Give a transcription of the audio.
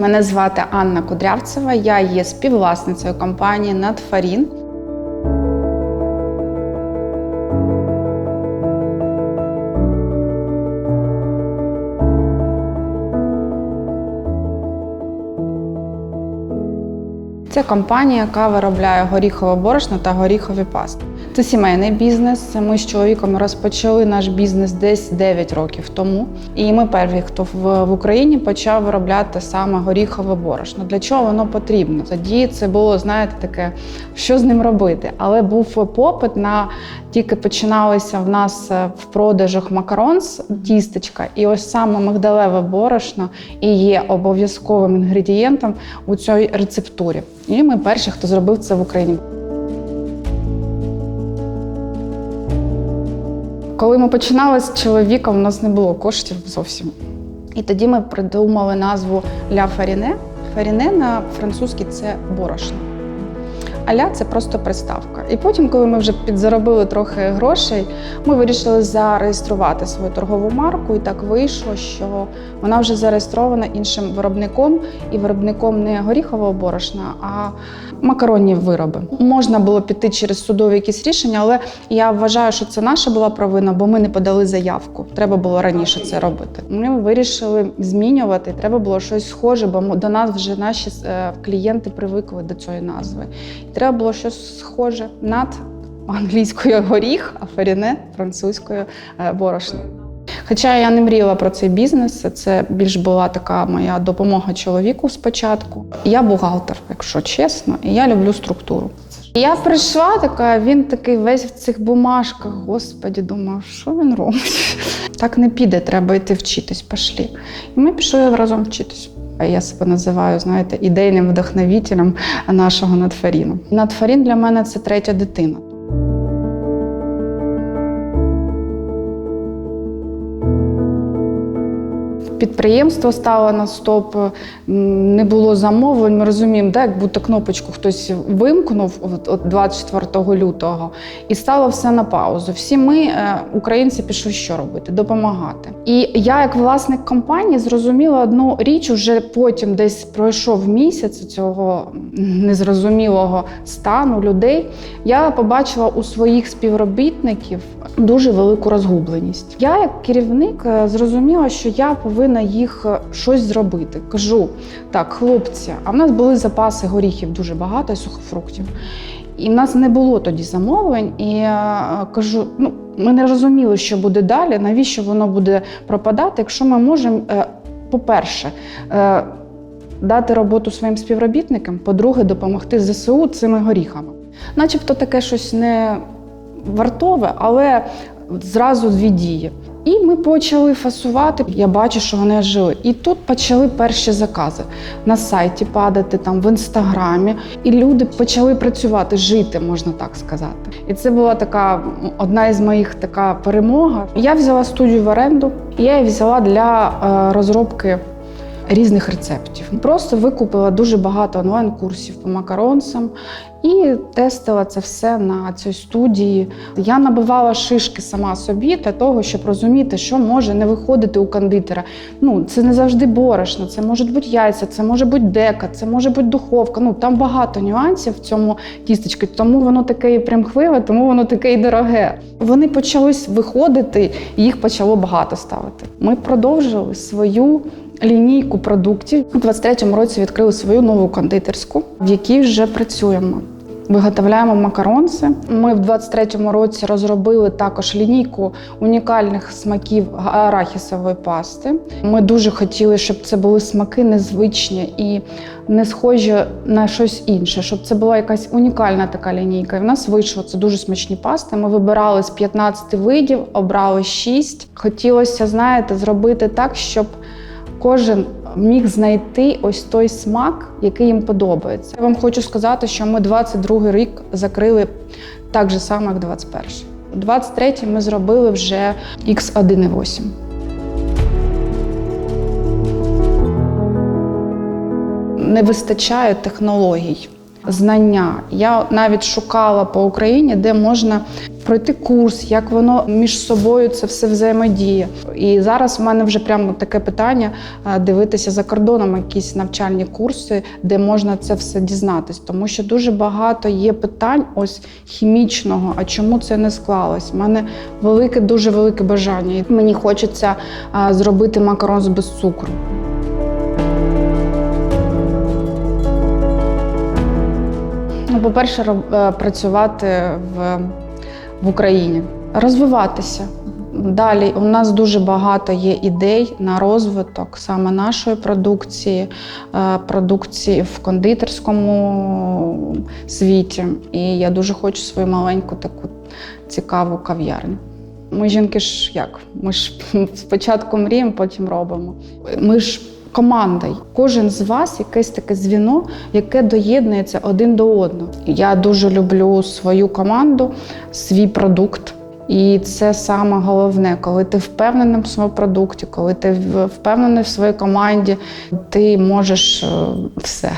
Мене звати Анна Кудрявцева. Я є співвласницею компанії Надфарін. Це компанія, яка виробляє горіхове борошно та горіхові пасти. Це сімейний бізнес. Ми з чоловіком розпочали наш бізнес десь 9 років тому. І ми перші, хто в, Україні почав виробляти саме горіхове борошно. Для чого воно потрібно? Тоді це було, знаєте, таке, що з ним робити. Але був попит на тільки починалися в нас е, в продажах макаронс, тістечка, і ось саме мигдалеве борошно і є обов'язковим інгредієнтом у цій рецептурі. І ми перші, хто зробив це в Україні. Коли ми починали з чоловіком, у нас не було коштів зовсім. І тоді ми придумали назву Ля Фаріне. Фаріне на французькій це борошно. Аля це просто приставка. І потім, коли ми вже підзаробили трохи грошей, ми вирішили зареєструвати свою торгову марку. І так вийшло, що вона вже зареєстрована іншим виробником, і виробником не горіхового борошна, а макаронні вироби. Можна було піти через судові якісь рішення, але я вважаю, що це наша була провина, бо ми не подали заявку. Треба було раніше це робити. Ми вирішили змінювати. Треба було щось схоже, бо до нас вже наші е, клієнти привикли до цієї назви. Треба було щось схоже над англійською горіх, а фаріне французькою е, борошно. Хоча я не мріяла про цей бізнес, це більш була така моя допомога чоловіку спочатку. Я бухгалтер, якщо чесно, і я люблю структуру. Я прийшла така, він такий весь в цих бумажках. Господі, думаю, що він робить? Так не піде, треба йти вчитись, пошлі. І ми пішли разом вчитись. Я себе називаю, знаєте, ідейним вдохновителем нашого надфаріну. Надфарін для мене це третя дитина. Підприємство стало на стоп, не було замовлень. Ми розуміємо, так, як будто кнопочку хтось вимкнув от- от 24 лютого, і стало все на паузу. Всі ми, е, українці, пішли що робити? Допомагати. І я, як власник компанії, зрозуміла одну річ, уже потім десь пройшов місяць цього незрозумілого стану людей. Я побачила у своїх співробітників дуже велику розгубленість. Я, як керівник, е, зрозуміла, що я повинна їх е, щось зробити. Кажу: так, хлопці, а в нас були запаси горіхів дуже багато, сухофруктів. І в нас не було тоді замовлень. І я кажу: ну, ми не розуміли, що буде далі, навіщо воно буде пропадати, якщо ми можемо, е, по-перше, е, дати роботу своїм співробітникам, по-друге, допомогти ЗСУ цими горіхами. Начебто таке щось не вартове, але зразу дві дії. І ми почали фасувати. Я бачу, що вони жили. І тут почали перші закази на сайті падати, там в інстаграмі. І люди почали працювати, жити, можна так сказати. І це була така одна із моїх така перемога. Я взяла студію в оренду, і я її взяла для е, розробки різних рецептів. Просто викупила дуже багато онлайн-курсів по макаронцям і тестила це все на цій студії. Я набивала шишки сама собі для того, щоб розуміти, що може не виходити у кондитера. Ну, це не завжди борошно, це можуть бути яйця, це може бути дека, це може бути духовка. Ну там багато нюансів в цьому тістечку, тому воно таке і примхливе, тому воно таке і дороге. Вони почали виходити, і їх почало багато ставити. Ми продовжили свою лінійку продуктів. У 23-му році відкрили свою нову кондитерську, в якій вже працюємо. Виготовляємо макаронси. Ми в 23-му році розробили також лінійку унікальних смаків арахісової пасти. Ми дуже хотіли, щоб це були смаки незвичні і не схожі на щось інше, щоб це була якась унікальна така лінійка. І в нас вийшло це дуже смачні пасти. Ми вибирали з 15 видів, обрали 6. Хотілося, знаєте, зробити так, щоб кожен міг знайти ось той смак, який їм подобається. Я вам хочу сказати, що ми 22 рік закрили так же само, як 21. У 23 ми зробили вже X1,8. Не вистачає технологій. Знання. Я навіть шукала по Україні, де можна пройти курс, як воно між собою це все взаємодіє. І зараз в мене вже прямо таке питання дивитися за кордоном якісь навчальні курси, де можна це все дізнатись. Тому що дуже багато є питань ось хімічного, а чому це не склалось. У мене велике, дуже велике бажання. Мені хочеться зробити макарон без цукру. По-перше, е, працювати в, в Україні, розвиватися. Далі у нас дуже багато є ідей на розвиток саме нашої продукції, е, продукції в кондитерському світі. І я дуже хочу свою маленьку таку цікаву кав'ярню. Ми жінки ж як? Ми ж спочатку мріємо, потім робимо. Ми ж команда. Кожен з вас якесь таке звіно, яке доєднується один до одного. Я дуже люблю свою команду, свій продукт. І це саме головне, коли ти впевнений в своєму продукті, коли ти впевнений в своїй команді, ти можеш е, все.